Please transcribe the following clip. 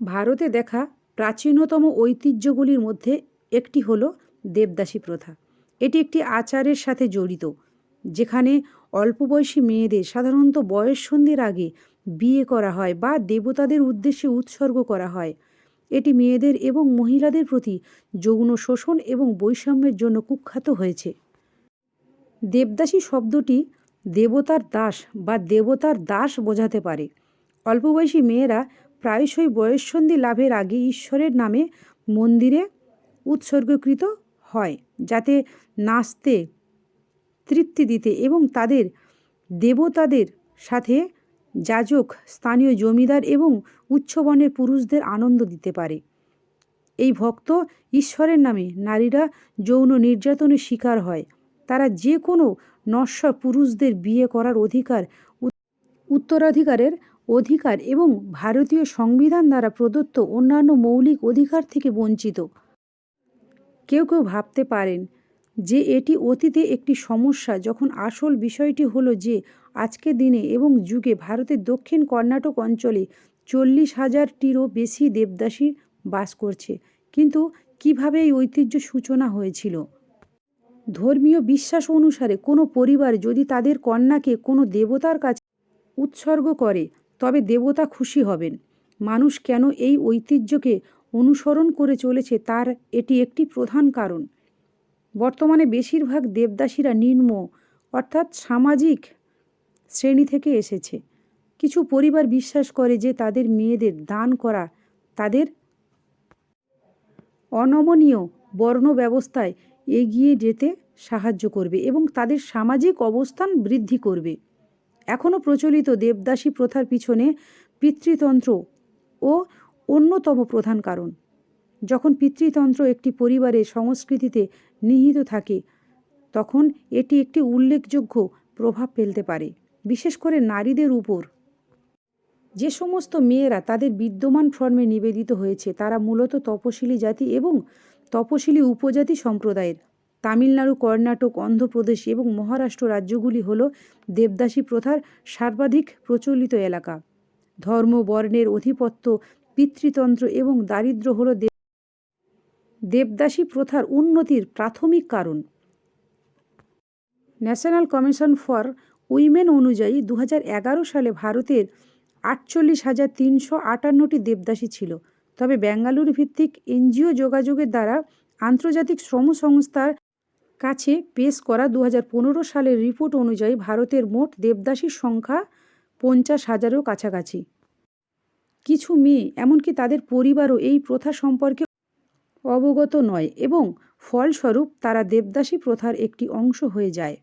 ভারতে দেখা প্রাচীনতম ঐতিহ্যগুলির মধ্যে একটি হল দেবদাসী প্রথা। এটি একটি আচারের সাথে জড়িত, যেখানে অল্প বয়সী মেয়েদের সাধারণত বয়ঃসন্ধির আগে বিয়ে করা হয় বা দেবতাদের উদ্দেশ্যে উৎসর্গ করা হয়। এটি মেয়েদের এবং মহিলাদের প্রতি যৌন শোষণ এবং বৈষম্যের জন্য কুখ্যাত হয়েছে। দেবদাসী শব্দটি দেবতার দাস বা দেবতার দাস বোঝাতে পারে। অল্প বয়সী মেয়েরা প্রায়শই বয়ঃসন্ধি লাভের আগে ঈশ্বরের নামে মন্দিরে উৎসর্গকৃত হয়, যাতে নাচতে তৃপ্তি দিতে এবং তাদের দেবতাদের সাথে যাজক, স্থানীয় জমিদার এবং উচ্চবর্ণের পুরুষদের আনন্দ দিতে পারে। এই ভক্ত ঈশ্বরের নামে নারীরা যৌন নির্যাতনের শিকার হয়। তারা যে কোনো নশ্বর পুরুষদের বিয়ে করার অধিকার উত্তরাধিকারের অধিকার এবং ভারতীয় সংবিধান দ্বারা প্রদত্ত অন্যান্য মৌলিক অধিকার থেকে বঞ্চিত। কেউ কেউ ভাবতে পারেন যে এটি অতীতে একটি সমস্যা যখন আসল বিষয়টি হলো যে আজকে দিনে এবং যুগে ভারতের দক্ষিণ কর্ণাটক অঞ্চলে চল্লিশ হাজারটিরও বেশি দেবদাসী বাস করছে। কিন্তু কীভাবে এই ঐতিহ্য সূচনা হয়েছিল? ধর্মীয় বিশ্বাস অনুসারে কোনো পরিবার যদি তাদের কন্যাকে কোনো দেবতার কাছে উৎসর্গ করে তবে দেবতা খুশি হবেন। মানুষ কেন এই ঐতিহ্যকে অনুসরণ করে চলেছে তার এটি একটি প্রধান কারণ। বর্তমানে বেশিরভাগ দেবদাসীরা নিম্ন, অর্থাৎ সামাজিক শ্রেণি থেকে এসেছে। কিছু পরিবার বিশ্বাস করে যে তাদের মেয়েদের দান করা তাদের অনমনীয় বর্ণ ব্যবস্থায় এগিয়ে যেতে সাহায্য করবে এবং তাদের সামাজিক অবস্থান বৃদ্ধি করবে। এখনও প্রচলিত দেবদাসী প্রথার পিছনে পিতৃতন্ত্র ও অন্যতম প্রধান কারণ। যখন পিতৃতন্ত্র একটি পরিবারের সংস্কৃতিতে নিহিত থাকে, তখন এটি একটি উল্লেখযোগ্য প্রভাব ফেলতে পারে, বিশেষ করে নারীদের উপর। যে সমস্ত মেয়েরা তাদের বিদ্যমান ফর্মে নিবেদিত হয়েছে, তারা মূলত তপশিলি জাতি এবং তপশিলি উপজাতি সম্প্রদায়ের। তামিলনাড়ু, কর্ণাটক, অন্ধ্রপ্রদেশ এবং মহারাষ্ট্র রাজ্যগুলি হল দেবদাসী প্রথার সর্বাধিক প্রচলিত এলাকা। ধর্ম, বর্ণের অধিপত্য, পিতৃতন্ত্র এবং দারিদ্র্য হল দেব দেবদাসী প্রথার উন্নতির প্রাথমিক কারণ। ন্যাশনাল কমিশন ফর উইমেন অনুযায়ী দু হাজার এগারো সালে ভারতের আটচল্লিশ হাজার তিনশো আটান্নটি দেবদাসী ছিল। তবে বেঙ্গালুরু ভিত্তিক এনজিও যোগাযোগের দ্বারা আন্তর্জাতিক শ্রম সংস্থার কাছে পেশ করা দু হাজার পনেরো সালের রিপোর্ট অনুযায়ী ভারতের মোট দেবদাসীর সংখ্যা পঞ্চাশ হাজারেরও কাছাকাছি। কিছু মেয়ে, এমনকি তাদের পরিবারও এই প্রথা সম্পর্কে অবগত নয় এবং ফলস্বরূপ তারা দেবদাসী প্রথার একটি অংশ হয়ে যায়।